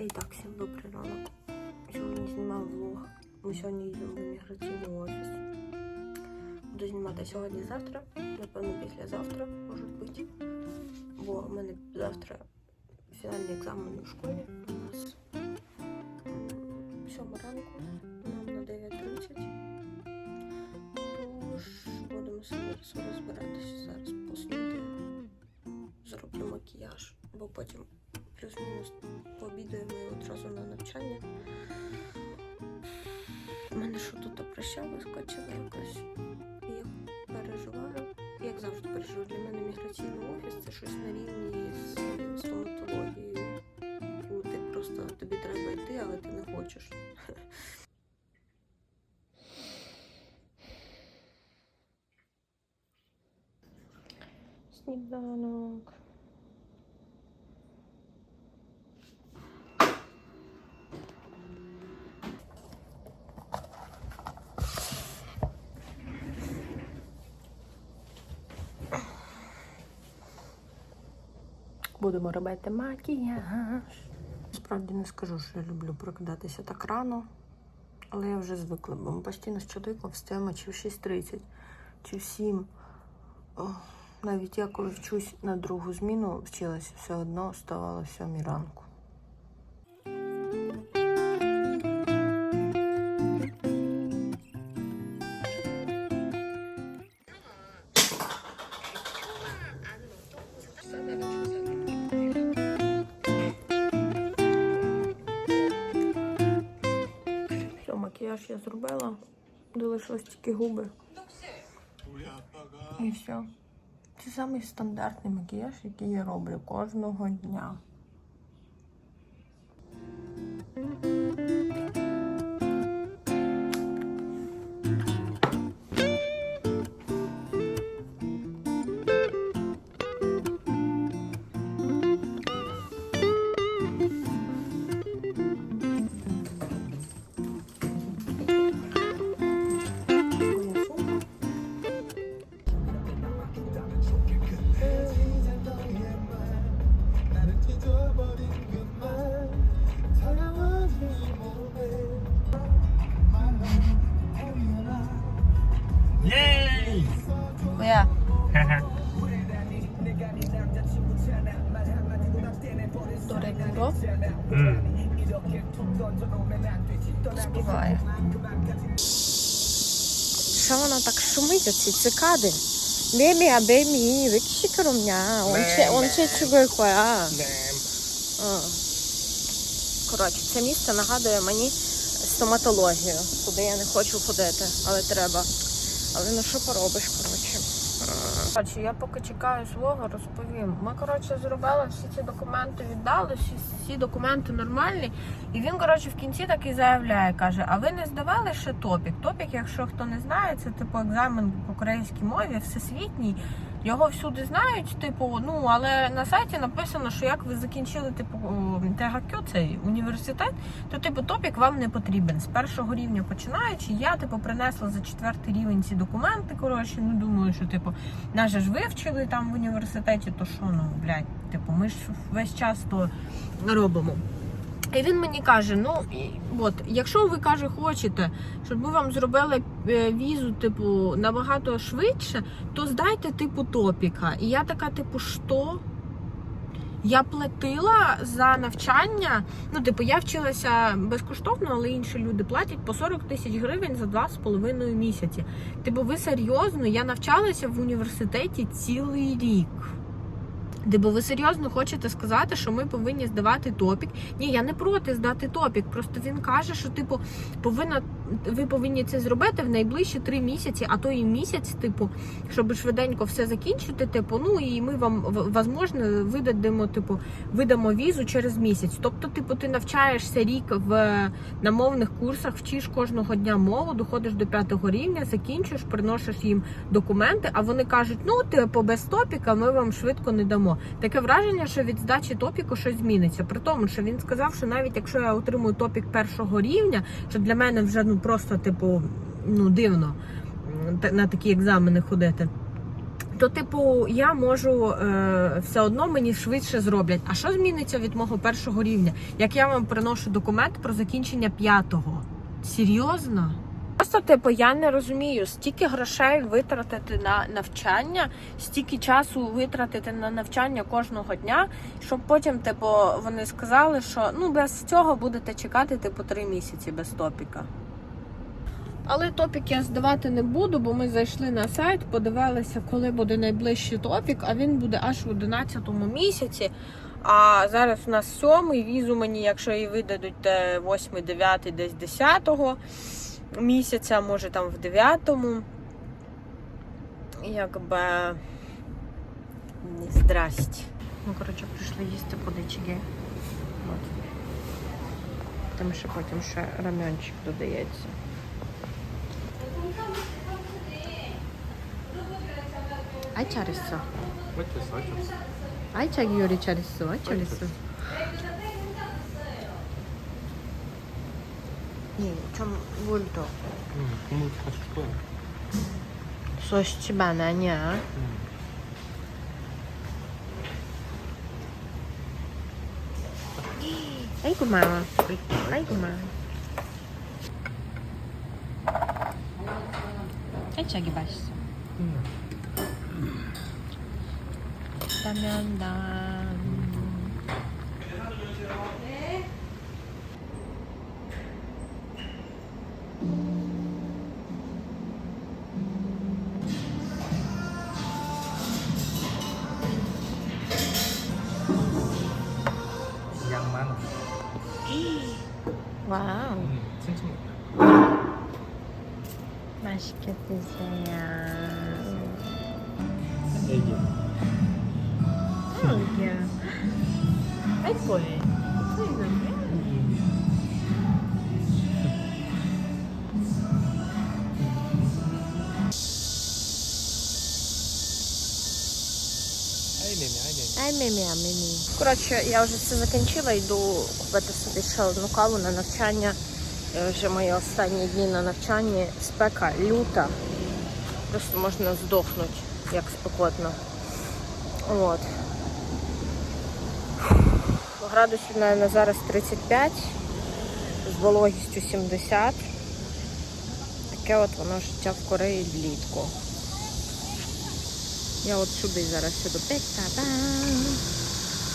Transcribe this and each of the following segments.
І так, всім добрий ранок. Сьогодні знімаю влог. Ми сьогодні їдемо в імміграційний офіс. Буду знімати сьогодні-завтра, напевно, післязавтра, може бути. Бо в мене завтра фінальний екзамен у школі. У нас м, сьома ранку, нам на 9.30. Тож будемо зараз розбиратися зараз поснідаю. Зроблю макіяж, бо потім плюс-мінус пообідаємо і одразу на навчання. У мене що тут проща вискочила якось. Я переживаю. Як завжди переживаю, для мене міграційний офіс це щось на рівні з стоматологією. Ну, ти просто тобі треба йти, але ти не хочеш. Сніданок. Будемо робити макіяж. Справді не скажу, що я люблю прокидатися так рано, але я вже звикла, бо ми постійно з чоловіком встаємо чи в 6.30, чи в 7. Навіть я коли вчусь на другу зміну, вчилася все одно, вставала в 7 ранку. Макіяж я зробила. Залишилось тільки губи. І все. Це самий стандартний макіяж, який я роблю кожного дня. Співає. Що вона так шумить, оці цикади? Бебі, бебі, виключи коромня. Он ще, он ще чугає коя. А. Коротше, це місце нагадує мені стоматологію, куди я не хочу ходити, але треба. Але ну що поробиш, коротше. Коротше, я поки чекаю свого, розповім. Ми, коротше, зробили всі ці документи, віддали, всі, всі документи нормальні. І він, коротше, в кінці так і заявляє, каже: а ви не здавали ще топік? Топік, якщо хто не знає, це типу екзамен по українській мові, всесвітній. Його всюди знають, типу, ну але на сайті написано, що як ви закінчили типу ТГК, цей університет, то типу топік вам не потрібен. З першого рівня починаючи, я типу принесла за четвертий рівень ці документи. Коротше, ну думаю, що типу нас же ж вивчили там в університеті, то що ну блядь, типу, ми ж весь час то робимо. І він мені каже: ну от, якщо ви каже, хочете, щоб ми вам зробили е, візу, типу, набагато швидше, то здайте типу топіка. І я така, типу, що? Я платила за навчання. Ну, типу, я вчилася безкоштовно, але інші люди платять по 40 тисяч гривень за два з половиною місяці. Типу, ви серйозно? Я навчалася в університеті цілий рік. Типу, ви серйозно хочете сказати, що ми повинні здавати топік? Ні, я не проти здати топік. Просто він каже, що типу повинна ви повинні це зробити в найближчі три місяці, а то і місяць, типу, щоб швиденько все закінчити. Типу, ну і ми вам возможно видадимо, типу, видамо візу через місяць. Тобто, типу, ти навчаєшся рік в на мовних курсах, вчиш кожного дня мову, доходиш до п'ятого рівня, закінчуєш, приносиш їм документи, а вони кажуть, ну типу, без топіка ми вам швидко не дамо. Таке враження, що від здачі топіку щось зміниться. При тому, що він сказав, що навіть якщо я отримую топік першого рівня, що для мене вже ну просто типу ну дивно на такі екзамени ходити. то, типу, я можу е, все одно мені швидше зроблять. А що зміниться від мого першого рівня? Як я вам приношу документ про закінчення п'ятого? Серйозно? Просто, типу, я не розумію, стільки грошей витратити на навчання, стільки часу витратити на навчання кожного дня, щоб потім, типу, вони сказали, що ну без цього будете чекати, типу, три місяці без топіка. Але топік я здавати не буду, бо ми зайшли на сайт, подивилися, коли буде найближчий топік, а він буде аж в 11 місяці. А зараз у нас сьомий, візу мені, якщо її видадуть де 8, 9, десь 10 місяця, може там в 9-му. Якби не здрасте. Ну, коротше, прийшли їсти по дичиги. Тому що потім ще рамянчик додається. Ay 잘했어. 어땠어? 어땠어? 아이 자기 요리 잘했어. 아이 잘했어. 예, 좀 물도. 응, 국물 다줄 거야. 소시지 만 아니야. 응. 아이고 마마. 아이고 마마. 아이 자기 맛있어. 응. 라면 난. 양 많아. 와우. 칭칭 먹자. 맛있게 드세요. 애기. Oh yeah. Ай, мімі, а мімі. Коротше, я вже це закінчила, йду купити собі ще одну каву на навчання. Е, вже мої останні дні на навчанні. Спека люта. Просто можна здохнути, як спекотно. От. Градусів, на зараз 35, з вологістю 70. Таке от воно життя в Кореї влітку. Я от сюди зараз сюди. Та-та-та.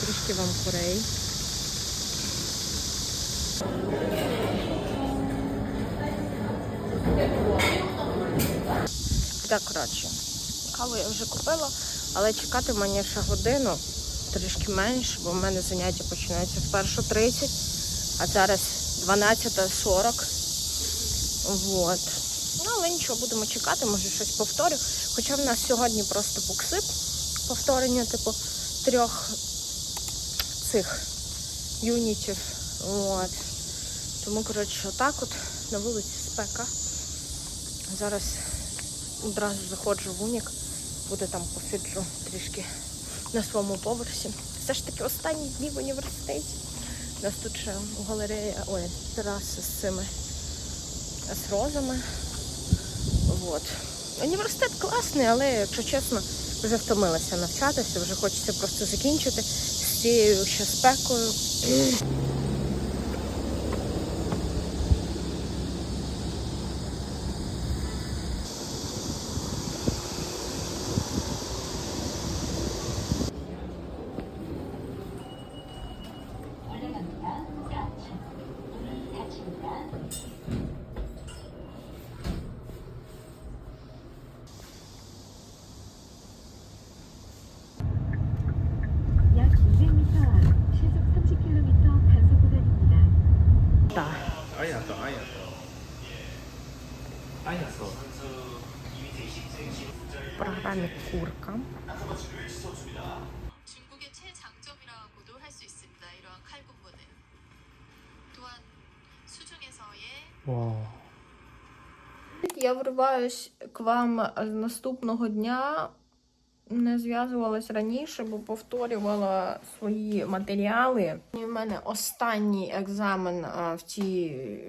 Трішки вам курей. Так, коротше, каву я вже купила, але чекати мені ще годину, трішки менше, бо в мене заняття починаються з 1.30, а зараз 12.40. Вот. Ну, але нічого, будемо чекати, може щось повторю. Хоча в нас сьогодні просто буксип, повторення, типу, трьох цих юнітів. От. Тому, коротше, отак от на вулиці спека. Зараз одразу заходжу в унік, буде там посиджу трішки на своєму поверсі. Все ж таки останні дні в університеті. У нас тут ще галерея, ой, тераси з цими з розами. От. Університет класний, але, якщо чесно, вже втомилася навчатися, вже хочеться просто закінчити з цією ще спекою. В програмі курка. Вау. Я вриваюсь к вам з наступного дня не зв'язувалась раніше, бо повторювала свої матеріали. У мене останній екзамен в цій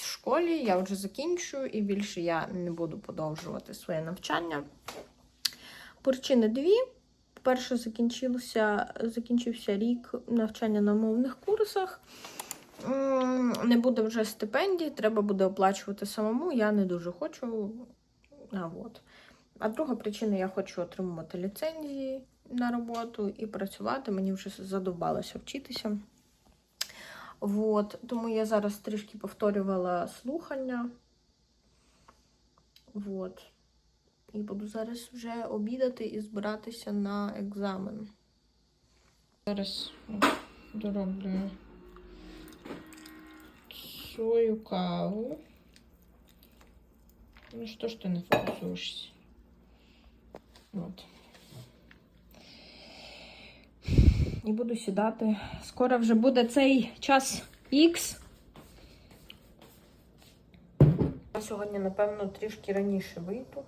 школі. Я вже закінчую і більше я не буду продовжувати своє навчання. Причини дві. По-перше, закінчився рік навчання на мовних курсах. Не буде вже стипендій, треба буде оплачувати самому. Я не дуже хочу. А, от. А друга причина, я хочу отримувати ліцензії на роботу і працювати. Мені вже задовбалося вчитися. Вот. Тому я зараз трішки повторювала слухання. Вот. І буду зараз вже обідати і збиратися на екзамен. Зараз дороблю свою каву. Ну що ж ти не фокусуєшся? От. І буду сідати. Скоро вже буде цей час X. Я сьогодні, напевно, трішки раніше вийду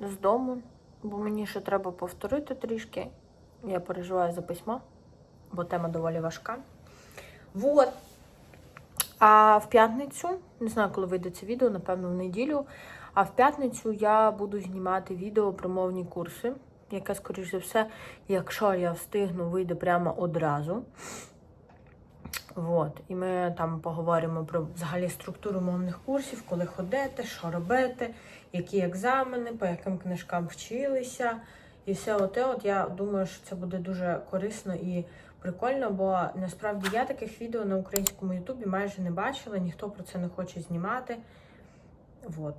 з дому, бо мені ще треба повторити трішки. Я переживаю за письма, бо тема доволі важка. Вот. А в п'ятницю, не знаю, коли вийде це відео, напевно, в неділю. А в п'ятницю я буду знімати відео про мовні курси, яке, скоріш за все, якщо я встигну, вийде прямо одразу. Вот. І ми там поговоримо про взагалі структуру мовних курсів, коли ходити, що робити, які екзамени, по яким книжкам вчилися. І все оте, от я думаю, що це буде дуже корисно і прикольно, бо насправді я таких відео на українському Ютубі майже не бачила, ніхто про це не хоче знімати. Вот.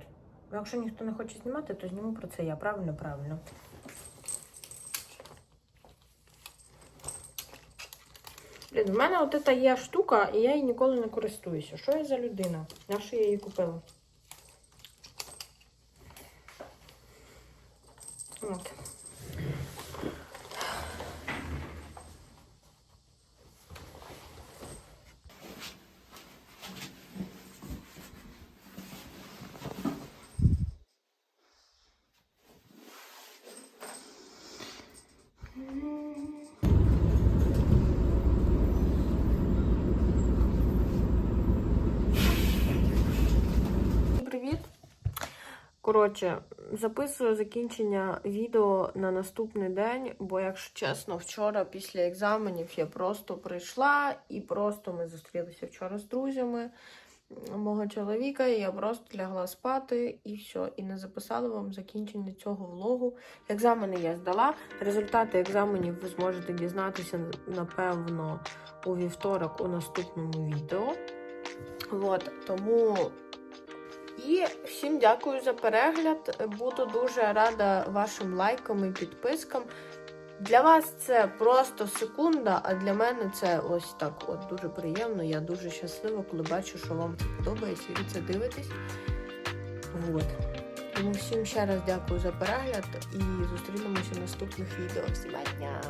Якщо ніхто не хоче знімати, то зніму про це я. Правильно, правильно. Блін, в мене от ця є штука, і я її ніколи не користуюся. Що я за людина? На що я її купила? От. Коротше, записую закінчення відео на наступний день, бо, якщо чесно, вчора після екзаменів я просто прийшла і просто ми зустрілися вчора з друзями мого чоловіка, і я просто лягла спати і все. І не записала вам закінчення цього влогу. Екзамени я здала. Результати екзаменів ви зможете дізнатися, напевно, у вівторок у наступному відео. От, тому і всім дякую за перегляд. Буду дуже рада вашим лайкам і підпискам. Для вас це просто секунда, а для мене це ось так от дуже приємно. Я дуже щаслива, коли бачу, що вам це подобається і ви це дивитесь. Вот. Тому всім ще раз дякую за перегляд і зустрінемося в наступних відео. Всім дня!